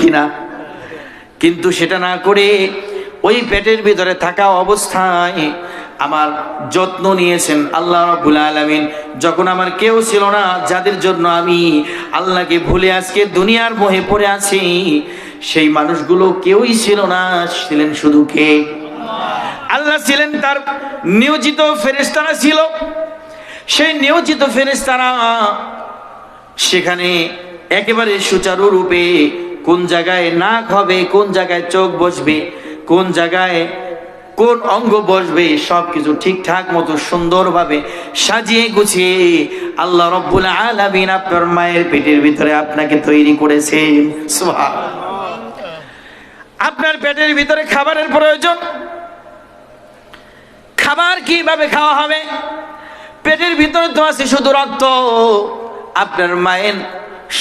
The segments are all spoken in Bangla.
কিনা। কিন্তু সেটা না করে ওই পেটের ভিতরে থাকা অবস্থায় আমার যত্ন নিয়েছেন আল্লাহ রাব্বুল আলামিন। যখন আমার কেউ ছিল না, যাদের জন্য আমি আল্লাহকে ভুলে আজকে দুনিয়ার মোহে পড়ে আছি, সেই মানুষগুলো কেউই ছিল না, ছিলেন শুধু কে? আল্লাহ ছিলেন তার নিয়োজিত ফেরেশতারা ছিল। সেই নিয়োজিত ফেরেশতারা সেখানে একেবারে সুচারু রূপে কোন জায়গায় নাক হবে, কোন জায়গায় চোখ বসবে, কোন জায়গায় কোন অঙ্গ বসবে সব কিছু ঠিকঠাক মতো সুন্দরভাবে সাজিয়ে গুছিয়ে আল্লাহ রব্বুল আলামিন আপনার মায়ের পেটের ভিতরে আপনাকে তৈরি করেছেন। আপনার পেটের ভিতরে খাবারের প্রয়োজন। খাবার কীভাবে খাওয়া হবে? পেটের ভিতরে তো আছে শুধু রক্ত। আপনার মায়ের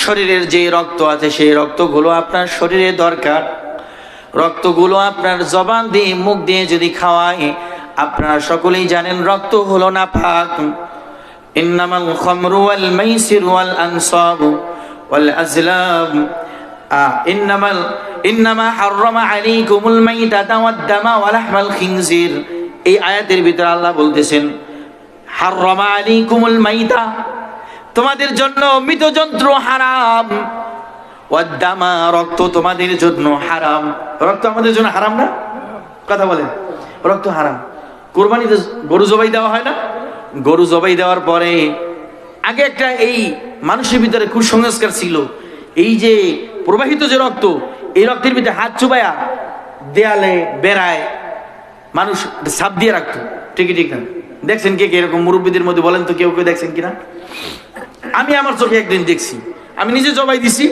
শরীরের যে রক্ত আছে, সেই রক্তগুলো আপনার শরীরে দরকার। রক্তগুলো আপনার জবান দিয়ে, মুখ দিয়ে যদি খাওয়ায়, আপনারা সকলেই জানেন রক্ত হলো না পাক ইন্নামাল খামরু ওয়াল মাইসির ওয়াল আনসাব ওয়াল আজলাম। ইন্নামাল, ইন্নামা হাররামা আলাইকুমুল মাইতাতা ওয়াদ দামা ওয়া লাহমাল খিনজির। এই আয়াতের ভিতরে আল্লাহ বলতেছেন, হাররামা আলাইকুমুল মাইতা। তোমাদের জন্য মৃত যন্ত্র হারাম। ওয়াদ্দামা, রক্ত তোমাদের জন্য হারাম। রক্ত আমাদের জন্য হারাম না? কথা বলেন। রক্ত হারাম। কোরবানিতে গরু জবাই দেওয়া হয় না? গরু জবাই দেওয়ার পরে আগে একটা এই মানুষের ভিতরে কুসংস্কার ছিল। এই যে প্রবাহিত যে রক্ত, এই রক্তের ভিতরে হাত চুবায়া দেয়ালে বেড়ায় মানুষ সাপ দিয়ে রাখতো। ঠিকই, ঠিক না? দেখছেন কে কে? এরকম মুরব্বীদের মধ্যে বলেন তো কেউ কেউ দেখছেন কিনা? আমি আমার চোখে একদিন দেখছি। আমি নিজে জবাই দিছি।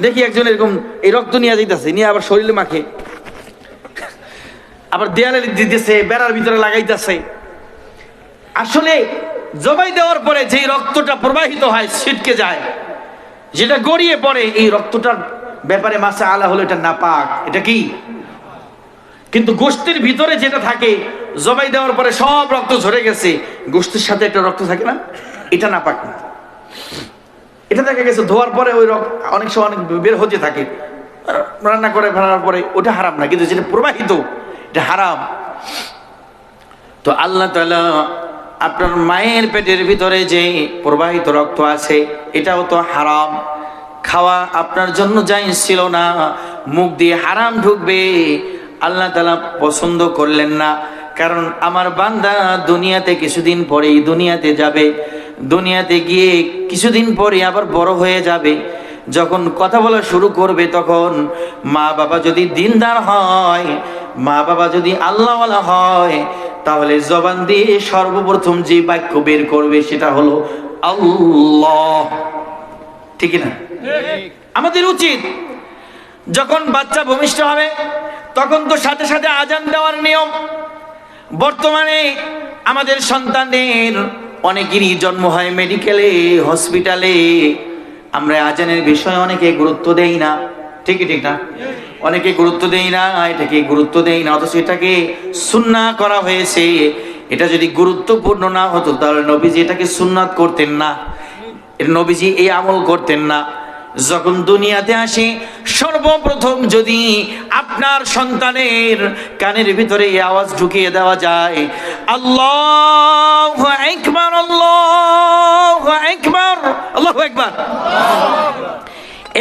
দেখি একজন এরকম এই রক্ত নিয়ে যাইতেছে, নিয়ে আবার শরীরে মাখে। আবার দেয়ালে দিতেছে, বেড়ার ভিতরে লাগাইতেছে। আসলে জবাই দেওয়ার পরে যেই রক্তটা প্রবাহিত হয়, ছিটকে যায়। যেটা গড়িয়ে পড়ে, এই রক্তটার ব্যাপারে মাসা আলা হলো এটা নাপাক। এটা কি? কিন্তু গোষ্ঠীর ভিতরে যেটা থাকে, জবাই দেওয়ার পরে সব রক্ত ঝরে গেছে। গোষ্ঠীর সাথে একটা রক্ত থাকে না? এটা না পাক না। এটা দেখা গেছে, ধোয়ার পরে ওই অনেক সময় অনেক বের হতে থাকে। রান্না করে ফেলার পরে ওটা হারাম না, কিন্তু যেটা প্রবাহিত, এটা হারাম। তো আল্লাহ তাআলা আপনার মায়ের পেটের ভিতরে যে প্রবাহিত রক্ত আছে, এটাও তো হারাম। খাওয়া আপনার জন্য যাই ছিল না, মুখ দিয়ে হারাম ঢুকবে, আল্লাহ তালা পছন্দ করলেন না। কারণ আমার বান্দা দুনিয়াতে কিছুদিন পরেই দুনিয়াতে যাবে। দুনিয়াতে গিয়ে কিছুদিন পরে আবার বড় হয়ে যাবে। যখন কথা বলা শুরু করবে তখন মা বাবা যদি দিনদার হয়, মা বাবা যদি আল্লাহওয়ালা হয়, তাহলে জবান দিয়ে সর্বপ্রথম যে বাক্য বের করবে সেটা হলো, আল্লাহ। ঠিক না? আমাদের উচিত যখন বাচ্চা ভূমিষ্ঠ হবে, তখন তো সাথে সাথে আজান দেওয়ার নিয়ম। বর্তমানে আমাদের সন্তানদের অনেকেরই জন্ম হয় মেডিকেলে, হসপিটালে। আমরা আজানের বিষয়ে অনেকে গুরুত্ব দেই না। ঠিকই ঠিক না? অনেকে গুরুত্ব দেই না, এটাকে গুরুত্ব দেই না, অথচ এটাকে সুন্না করা হয়েছে। এটা যদি গুরুত্বপূর্ণ না হতো, তাহলে নবীজি এটাকে সুন্নাত করতেন না। নবীজি এই আমল করতেন না। যখন দুনিয়াতে আসে, সর্বপ্রথম যদি আপনার সন্তানের কানের ভিতরে এই আওয়াজ ঢুকিয়ে দেওয়া যায়, আল্লাহ একবার আল্লাহ একবার আল্লাহ একবার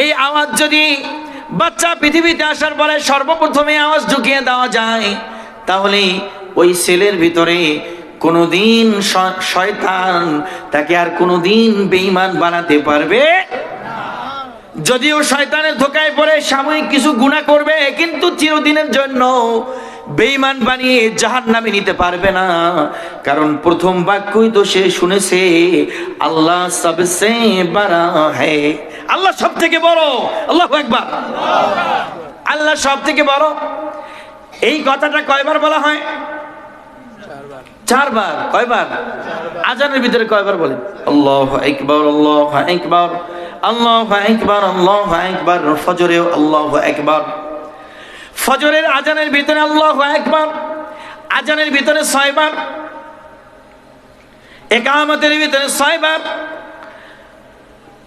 এই আওয়াজ যদি বাচ্চা পৃথিবীতে আসার পরে সর্বপ্রথমে আওয়াজ ঢুকিয়ে দেওয়া যায়, তাহলে ওই সেলের ভিতরে কোনোদিন শয়তান তাকে আর কোনোদিন বেঈমান বানাতে পারবে যদিও শয়তানের ধোকায় পড়ে সাময়িক কিছু গুণা করবে, কিন্তু চিরদিনের জন্য বেঈমান বানিয়ে জাহান নামে নিতে পারবে না। কারণ প্রথম বাক্যই তো সে শুনেছে, আল্লাহ সবসে বড় হ্যাঁ আল্লাহ সব থেকে বড়। আল্লাহ একবার আল্লাহ সব থেকে বড়। এই কথাটা কয়বার বলা হয়? চারবার। কয়বার? আজানের ভিতরে কয়বার বলেন? আল্লাহ একবার আল্লাহ একবার আল্লাহ একবার আল্লাহ একবার ফজরে আল্লাহ একবার ফজরের আজানের ভিতরে আল্লাহ একবার আজানের ভিতরে ছয়বার একামতের ভিতরে ছয়বার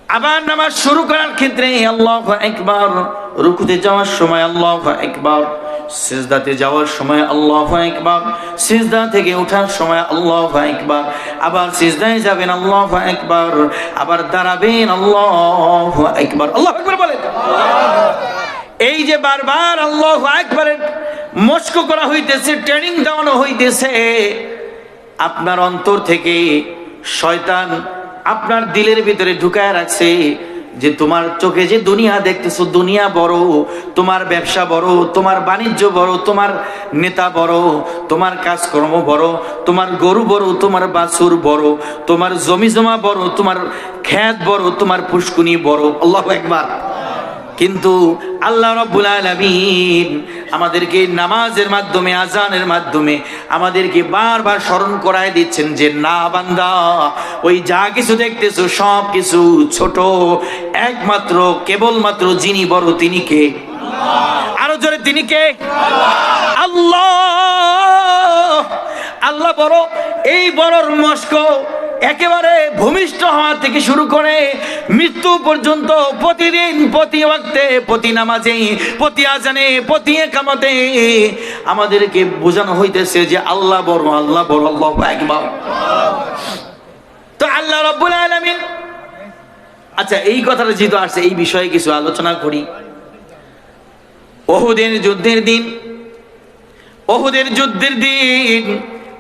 আবার নামাজ শুরু করার ক্ষেত্রে আল্লাহ একবার রুকুতে যাওয়ার সময় আল্লাহ একবার সিজদাতে যাওয়ার সময় আল্লাহ একবার সিজদা থেকে ওঠার সময় আল্লাহ একবার আবার সিজদায় যাবেন আল্লাহ একবার আবার দাঁড়াবেন আল্লাহ একবার আল্লাহ একবার বলেন। এই যে বারবার আল্লাহ একবারের মস্ক করা হইতেছে ট্রেনিং দেওয়ানো হইতেছে, আপনার অন্তর থেকে শয়তান আপনার দিলের ভিতরে ঢুকায় রাখছে যে তোমার চোখে যে দুনিয়া দেখতেছো, দুনিয়া বড়, তোমার ব্যবসা বড়, তোমার বাণিজ্য বড়, তোমার নেতা বড়, তোমার কাজকর্ম বড়, তোমার গরু বড়, তোমার বাছুর বড়, তোমার জমি জমা বড়, তোমার খ্যাত বড়, তোমার পুষ্কুনি বড়। আল্লাহ একবার কিন্তু আল্লাহ রব্বুল আলামিন আমাদেরকে নামাজের মাধ্যমে আজানের মাধ্যমে আমাদেরকে বারবার স্মরণ করায় দিচ্ছেন যে, না বান্দা, ওই যা কিছু দেখতেছো সব কিছু ছোট, একমাত্র, কেবলমাত্র যিনি বড় তিনি কে? আরও জোরে, তিনি কে? আল্লাহ আল্লাহ বড়, এই বড়র মস্ক একেবারে ভূমিষ্ঠ হওয়া থেকে শুরু করে মৃত্যু পর্যন্ত প্রতিদিন, প্রতি ওয়াক্তে, প্রতি নামাজে, প্রতি আজানে, প্রতি একামতে আমাদেরকে বোঝানো হইতেছে যে আল্লাহ বড় আল্লাহ বড়, আল্লাহ একবার তো আল্লাহ রব্বুল আলামিন আচ্ছা এই কথাটা যেহেতু আসছে, এই বিষয়ে কিছু আলোচনা করি। ওহুদের যুদ্ধের দিন। ওহুদের যুদ্ধের দিন,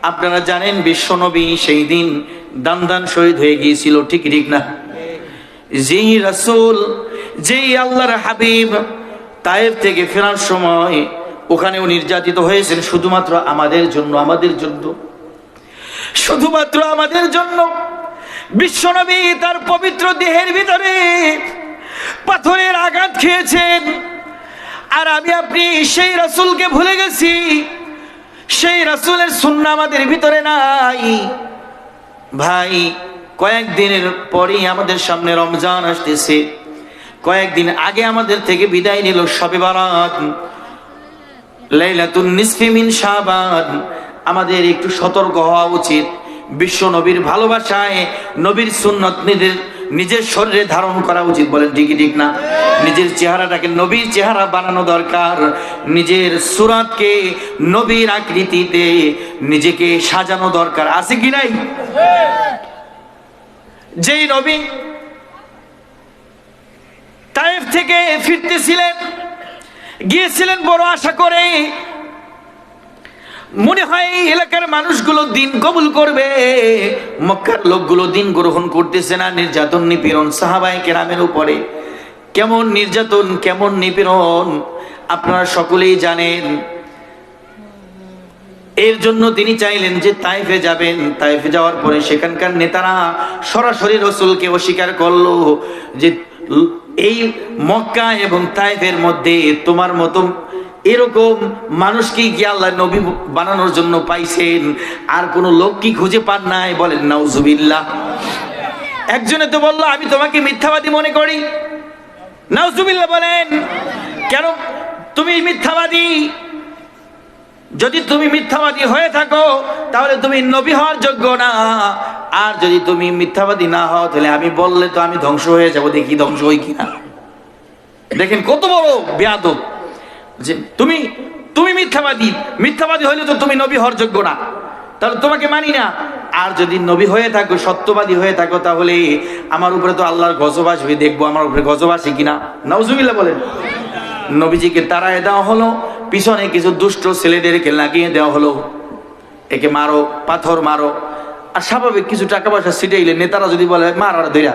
আপনারা জানেন বিশ্বনবী সেই দিন দান দান শহীদ হয়ে গিয়েছিল, ঠিক ঠিক না? যেই রাসূল, যেই আল্লাহর হাবিব তায়েব থেকে ফেরার সময় ওখানেও নির্যাতিত হয়েছেন, শুধুমাত্র আমাদের জন্য আমাদের জন্য। শুধুমাত্র আমাদের জন্য। বিশ্বনবী তার পবিত্র দেহের ভিতরে পাথরের আঘাত খেয়েছেন। আর আমি, আপনি সেই রাসূলকে ভুলে গেছি। সেই রাসূলের সুন্নাহ আমাদের ভিতরে নাই। ভাই কয়েকদিনের পরেই আমাদের সামনে রমজান আসতেছে। কয়েকদিন আগে আমাদের থেকে বিদায় নিল সবে বারাত। লাইলাতুন আমাদের একটু সতর্ক হওয়া উচিত। বিশ্ব নবীর ভালোবাসায় নবীর সুন্নত নিজের নিজের শরীরে ধারণ করা উচিত বলেন, ঠিকই ঠিক না? নিজের চেহারাটাকে নবীর চেহারা বানানো দরকার, নিজের সুরাতকে নবীর আকৃতিতে নিজেকে সাজানো দরকার। আছে কি নাই? যেই নবী তাইফ থেকে ফিরতেছিলেন, গিয়েছিলেন বড় আশা করে মনে হয় এই এলাকার মানুষগুলো দিন কবুল করবে। মক্কার লোকগুলো দিন গ্রহণ করতেছে না, নির্যাতন, নিপীড়ন সাহাবাই কেরামের উপরে। কেমন নির্যাতন, কেমন নিপীড়ন, আপনারা সকলেই জানেন। এর জন্য তিনি চাইলেন যে তাইফে যাবেন। তাইফে যাওয়ার পরে সেখানকার নেতারা সরাসরি রসুলকে অস্বীকার করল যে, এই মক্কা এবং তাইফের মধ্যে তোমার মতো এরকম মানুষকে কি আল্লাহ নবী বানানোর জন্য পাইছেন? আর কোন লোক কি খুঁজে পান নাই? বলেন, নাউজুবিল্লাহ। একজনে তো বলল, আমি তোমাকে মিথ্যাবাদী মনে করি। নাউজুবিল্লাহ বলেন, কেন তুমি মিথ্যাবাদী? যদি তুমি মিথ্যাবাদী হয়ে থাকো, তাহলে তুমি নবী হওয়ার যোগ্য না। আর যদি তুমি মিথ্যাবাদী না হও, তাহলে আমি বললে তো আমি ধ্বংস হয়ে যাব। দেখি ধ্বংস হই কিনা। দেখেন কত বড় বেয়াদব। যে তুমি তুমি মিথ্যাবাদী। মিথ্যাবাদী হইলে তো তুমি নবী হওয়ার যোগ্য না। তাহলে তোমাকে মানি না। আর যদি নবী হয়ে থাকো, সত্যবাদী হয়ে থাকো, তাহলে আমার উপরে তো আল্লাহর গজব আসবে, দেখব আমার উপরে গজব আসে কিনা। নাউজুবিল্লাহ বলেন। নবীজিকে তারায় দেওয়া হলো, পিছনে কিছু দুষ্ট ছেলেদেরকে লাগিয়ে দেওয়া হলো। একে মারো, পাথর মারো। আর স্বাভাবিক কিছু টাকা পয়সা ছিটাইলে নেতারা যদি বলে, মার আর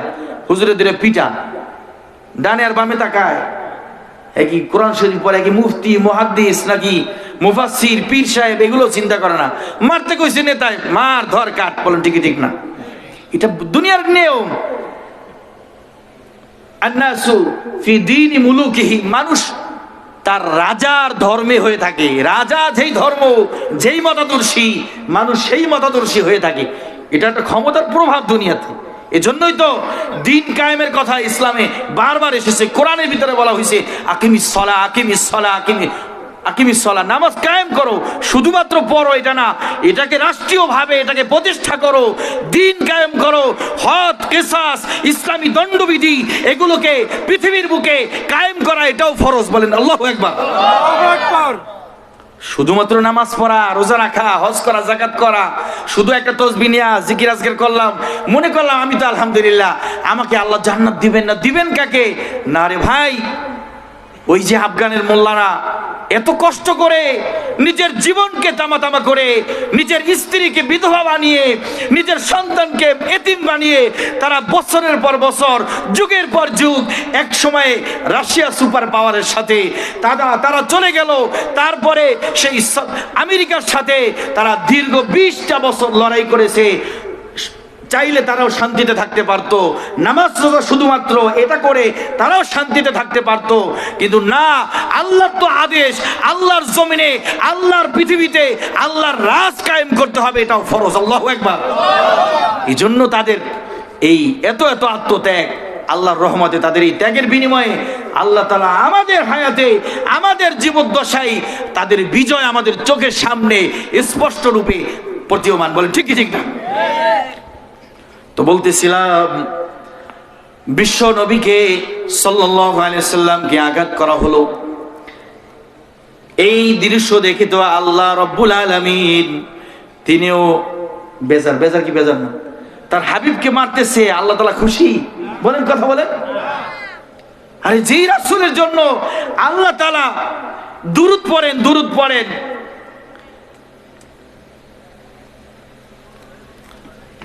হুজুরে ধরে পিটা। ডানে আর বামে তাকায়। একই কোরআন শরীফ পরে একই মুফতি, মুহাদ্দিস নাকি মুফাসসির, পীর সাহেব, এগুলো চিন্তা করে না। মারতে কইছে নেতায়, মার, ধর, কাট। বলেন, ঠিকই, ঠিক না। এটা দুনিয়ার নিয়ম। আন্নাসু ফি দীনি মুলুকিহি, মানুষ তার রাজার ধর্মে হয়ে থাকে। রাজা যেই ধর্ম, যেই মতাদর্শী, মানুষ সেই মতাদর্শী হয়ে থাকে। এটা একটা ক্ষমতার প্রভাব দুনিয়াতে। এজন্যই তো দিন কায়েমের কথা ইসলামে বারবার এসেছে, কোরআনের ভিতরে বলা হয়েছে, আকিমি সলা আকিমি সলা, আকিমি আকিমি সলা, নামাজ কায়েম করো, শুধুমাত্র পড়ো এটা না, এটাকে রাষ্ট্রীয়ভাবে এটাকে প্রতিষ্ঠা করো, দিন কায়েম করো, হদ, কেসাস, ইসলামী দণ্ডবিধি, এগুলোকে পৃথিবীর বুকে কায়েম করা এটাও ফরজ বলেন, আল্লাহ একবার শুধুমাত্র নামাজ পড়া, রোজা রাখা, হজ করা জাকাত করা, শুধু একটা তসবি নিয়া জিকির আজকের করলাম। মনে করলাম, আমি তো আলহামদুলিল্লাহ, আমাকে আল্লাহ জান্নাত দিবেন না, দিবেন কাকে? না রে ভাই, ওই যে আফগানের মোল্লারা এত কষ্ট করে নিজের জীবনকে তামা তামা করে, নিজের স্ত্রীকে বিধবা বানিয়ে, নিজের সন্তানকে এতিম বানিয়ে, তারা বছরের পর বছর, যুগের পর যুগ, এক সময়ে রাশিয়া সুপার পাওয়ারের সাথে তারা তারা চলে গেল। তারপরে সেই আমেরিকার সাথে তারা দীর্ঘ বিশটা বছর লড়াই করেছে। চাইলে তারাও শান্তিতে থাকতে পারতো। নামাজ রোজা শুধুমাত্র এটা করে তারাও শান্তিতে থাকতে পারতো। কিন্তু না, আল্লাহর তো আদেশ, আল্লাহর জমিনে, আল্লাহর পৃথিবীতে আল্লাহর রাজ কায়েম করতে হবে, এটাও ফরজ। আল্লাহ একবার এই জন্য তাদের এই এত এত আত্মত্যাগ, আল্লাহর রহমতে তাদের এই ত্যাগের বিনিময়ে আল্লাহ তালা আমাদের হায়াতে, আমাদের জীবদ্দশায় তাদের বিজয় আমাদের চোখের সামনে স্পষ্ট রূপে প্রতীয়মান। বলে ঠিক কি, ঠিক না? তো বলতেছিলাম, বিশ্ব নবীকে সাল্লামকে আঘাত করা হলো। এই দৃশ্য দেখে তো আল্লাহ রব্বুল আলমিন, তিনিও বেজার বেজার কি বেজার না, তার হাবিবকে মারতেছে, আল্লাহ তালা খুশি? বলেন কথা বলেন। আরে যেই রাসুলের জন্য আল্লাহ তালা দুরুদ পড়েন দুরুদ পড়েন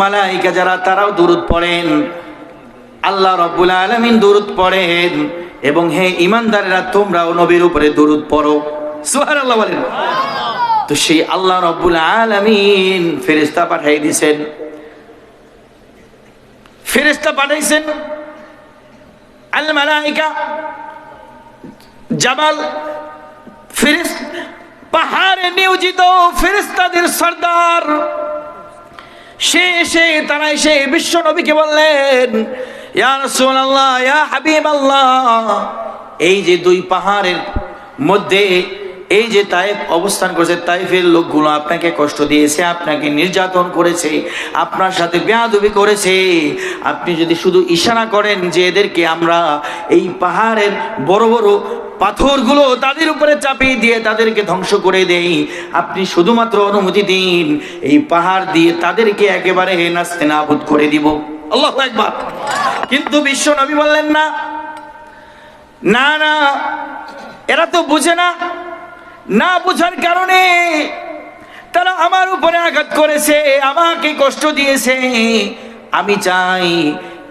মালায়েকা যারা, তারাও দুরূদ পড়েন। আল্লাহ রাব্বুল আলামিন দুরূদ পড়েন। এবং হে ঈমানদারেরা, তোমরাও নবীর উপরে দুরূদ পড়ো। তো সেই আল্লাহ রাব্বুল আলামিন ফেরেশতা পাঠিয়ে দিয়েছেন ফেরেশতা পাঠাইছেন আল মালাইকা জামাল, ফেরেশ পাহাড়ে নিয়োজিত ফেরেস্তাদের সর্দার। সে এসে তারা এসে বিশ্ব নবীকে বললেন এই যে দুই পাহাড়ের মধ্যে এই যে তাইফ অবস্থান করেছে তাইফের লোকগুলো আপনাকে কষ্ট দিয়েছে, আপনাকে নির্যাতন করেছে, আপনার সাথে বেয়াদবি করেছে। আপনি যদি শুধু ইশারা করেন যে এদেরকে আমরা এই পাহাড়ের বড় বড় পাথরগুলো তাদের উপরে চাপিয়ে দিয়ে তাদেরকে ধ্বংস করে দেই। আপনি শুধুমাত্র অনুমতি দিন, এই পাহাড় দিয়ে তাদেরকে একেবারে নাস্তে নাবুদ করে দিব। আল্লাহ একবার কিন্তু বিশ্ব নবী বললেন না। না না, এরা তো বুঝে না। না বুঝার কারণে তারা আমার উপরে আঘাত করেছে, আমাকে কষ্ট দিয়েছে। আমি চাই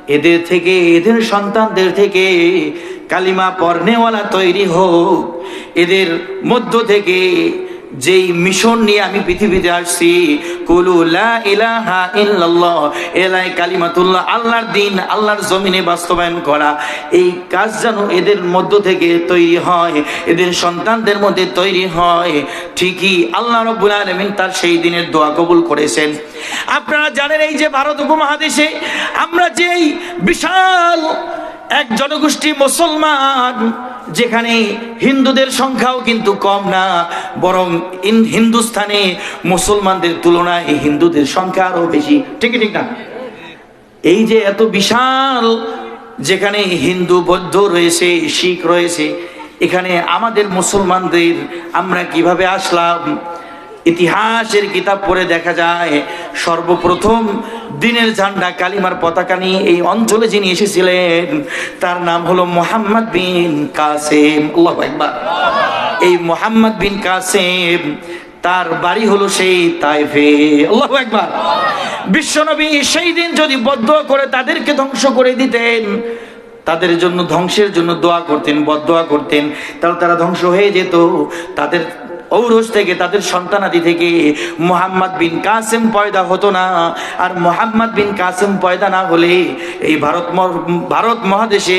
এদের থেকে এদের সন্তানদের থেকে কালিমা পর্নেওয়ালা তৈরি হোক। এদের মধ্য থেকে যেই মিশন নিয়ে আমি পৃথিবীতে আসছি, কুলু লা ইলাহা ইল্লাল্লাহ, এলাই কালিমাতুল্লাহ, আল্লাহর দিন, আল্লাহর জমিনে বাস্তবায়ন করা, এই কাজ যেন এদের মধ্য থেকে তৈরি হয়, এদের সন্তানদের মধ্যে তৈরি হয়, ঠিকই আল্লাহ রব্বুল আলামিন তার সেই দিনের দোয়া কবুল করেছেন। আপনারা জানেন এই যে ভারত উপমহাদেশে আমরা যেই বিশাল এক জনগোষ্ঠী মুসলমান, যেখানে হিন্দুদের সংখ্যাও কিন্তু কম না, বরং ইন হিন্দুস্থানে মুসলমানদের তুলনায় হিন্দুদের সংখ্যা আরও বেশি। ঠিক ঠিক না? এই যে এত বিশাল, যেখানে হিন্দু, বৌদ্ধ রয়েছে, শিখ রয়েছে, এখানে আমাদের মুসলমানদের আমরা কীভাবে আসলাম? ইতিহাসের কিতাব পড়ে দেখা যায়, সর্বপ্রথম দিনের ঝান্ডা কালিমার পতাকা নিয়ে এই অঞ্চলে যিনি এসেছিলেন, তার নাম হলো মোহাম্মদ বিন কাসেম। আল্লাহ একবার এই মোহাম্মদ বিন কাসেম, তার বাড়ি হলো সেই তাইফে। আল্লাহ একবার বিশ্বনবী সেই দিন যদি বদ্ধ করে তাদেরকে ধ্বংস করে দিতেন, তাদের জন্য ধ্বংসের জন্য দোয়া করতেন বদোয়া করতেন, তাহলে তারা ধ্বংস হয়ে যেত। তাদের ঔরস থেকে তাদের সন্তানাদি থেকে মোহাম্মদ বিন কাসেম পয়দা হতো না। আর মোহাম্মদ বিন কাসেম পয়দা না হলে এই ভারত ভারত মহাদেশে